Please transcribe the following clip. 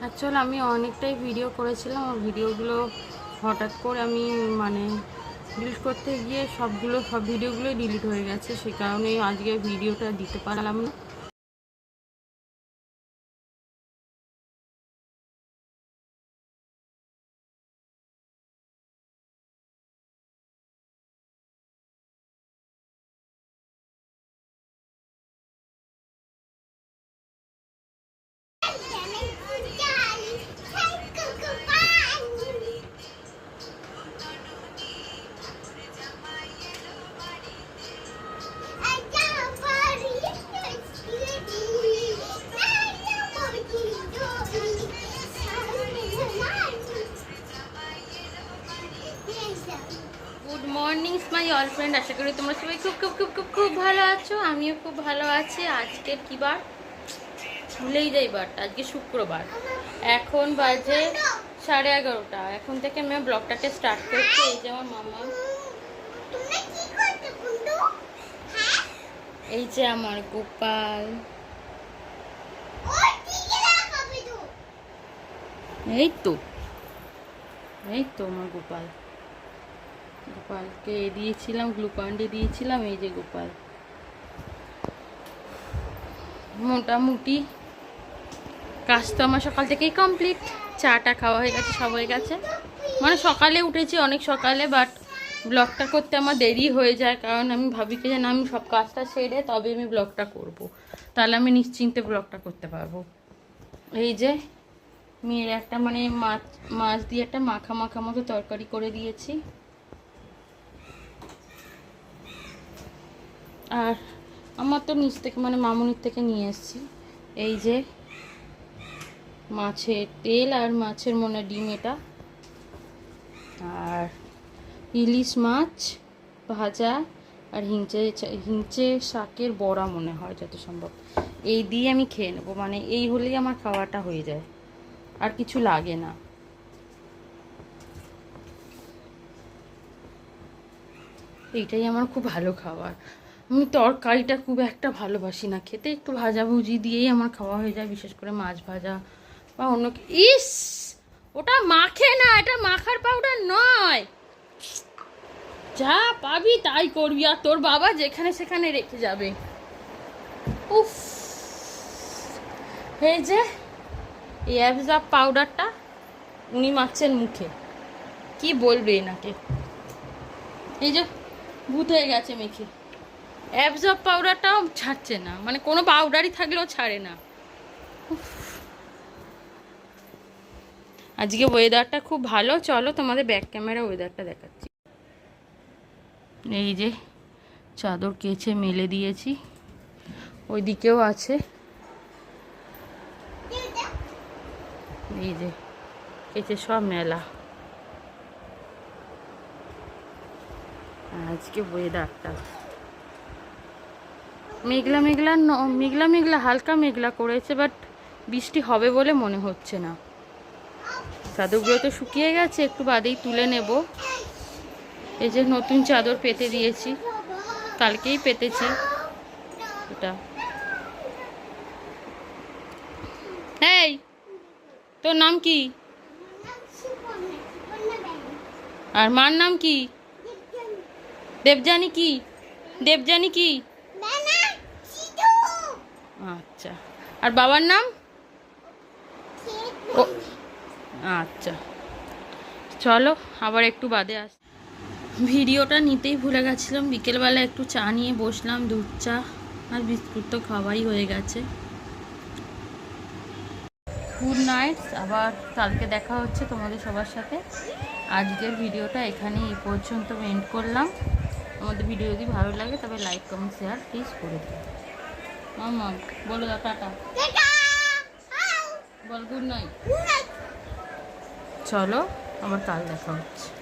Actual আমি অনেকটাই video করেছিলাম আমার ভিডিওগুলো হঠাৎ করে আমি মানে ডিলিট করতে গিয়ে সবগুলো, সব ভিডিওগুলোই ডিলিট হয়ে গেছে, সে কারণে আজকে ভিডিওটা দিতে পারলাম না। মাই অল ফ্রেন্ড আশা করি তোমরা সবাই খুব খুব খুব খুব খুব ভালো আছো। আমিও খুব ভালো আছি। আজকের কি বার? ভুলেই যাই বারটা। আজকে শুক্রবার। এখন বাজে সাড়ে এগারোটা। এখন থেকে আমি ব্লগটাকে স্টার্ট করছি। এই যে আমার মামা। এই যে আমার গোপাল। এই তো। এই তো আমার গোপাল। গোপালকে দিয়েছিলাম গ্লুকন্ডি দিয়েছিলাম, এই যে গোপাল। মোটামুটি কাজ তো আমার সকাল থেকেই কমপ্লিট। চাটা খাওয়া হয়ে গেছে, সব হয়ে গেছে। মানে সকালে উঠেছি, অনেক সকালে বাট ব্লগটা করতে আমার দেরি হয়ে যায়, কারণ আমি ভাবি কি যেন আমি সব কাজটা সেরে তবে আমি ব্লগটা করব। তাহলে আমি নিশ্চিন্তে ব্লগটা করতে পারব। এই যে মেয়ের একটা মানে মাছ মাছ দিয়ে একটা মাখা মাখা মতো তরকারি করে দিয়েছি। আর আমার তো নিচ থেকে মানে মামুনির থেকে নিয়ে এসেছি। এই যে মাছের তেল আর মাছের মনে ডিম এটা। আর ইলিশ মাছ, ভাজা আর হিংচে হিংচে শাকের বড়া মনে হয় যত সম্ভব। এই দিয়ে আমি খেয়ে নেব মানে এই হলেই আমার খাওয়াটা হয়ে যায়। আর কিছু লাগে না। এইটাই আমার খুব ভালো খাবার। আমি তরকারিটা খুব একটা ভালোবাসি না। খেতে একটু ভাজা ভুজি দিয়েই আমার খাওয়া হয়ে যায়, বিশেষ করে মাছ ভাজা বা অন্য ইস! ওটা মাখে না, এটা মাখার পাউডার নয়। যা পাবি তাই করবি, আর তোর বাবা যেখানে সেখানে রেখে যাবে। উফ! এই যে, এই অ্যাবজাব পাউডারটা উনি মাখছেন মুখে। কি বলবে এনাকে? এই যে, ভূত হয়ে গেছে মেখে। অ্যাবজর্ব পাউডারটাও ছাড়ছে না। মানে কোনো পাউডারই থাকলেও ছাড়ে না। আজকে ওয়েদারটা খুব ভালো। চলো তোমাদের ব্যাক ক্যামেরা ওয়েদারটা দেখাচ্ছি। এই যে চাদর কেচে মেলে দিয়েছি। ওইদিকেও আছে। এই যে কেচে সব মেলা। আজকে ওয়েদারটা মেঘলা মেঘলা মেঘলা মেঘলা, হালকা মেঘলা করেছে বাট বৃষ্টি হবে বলে মনে হচ্ছে না। চাদরগুলো তো শুকিয়ে গেছে, একটু বাদেই তুলে নেব। এই যে নতুন চাদর পেতে দিয়েছি, কালকেই পেতেছি এটা এই, তোর নাম কি? আর মার নাম কি? দেবজানি কি? দেবজানি কি? আচ্ছা। আর বাবার নাম? ও আচ্ছা। চলো আবার একটু বাদে আস। ভিডিওটা নিতেই ভুলে গেছিলাম। বিকেলবেলা একটু চা নিয়ে বসলাম দুধ চা আর বিস্কুট তো খাওয়াই হয়ে গেছে। গুড নাইট আবার কালকে দেখা হচ্ছে তোমাদের সবার সাথে। আজকের ভিডিওটা এখানে এই পর্যন্ত এন্ড করলাম। আমাদের ভিডিও যদি ভালো লাগে তবে লাইক কমেন্ট শেয়ার প্লিজ করে দিও। মামা বলো দাও টাটা। বল গুড নাইট চলো আবার কাল দেখা হচ্ছে।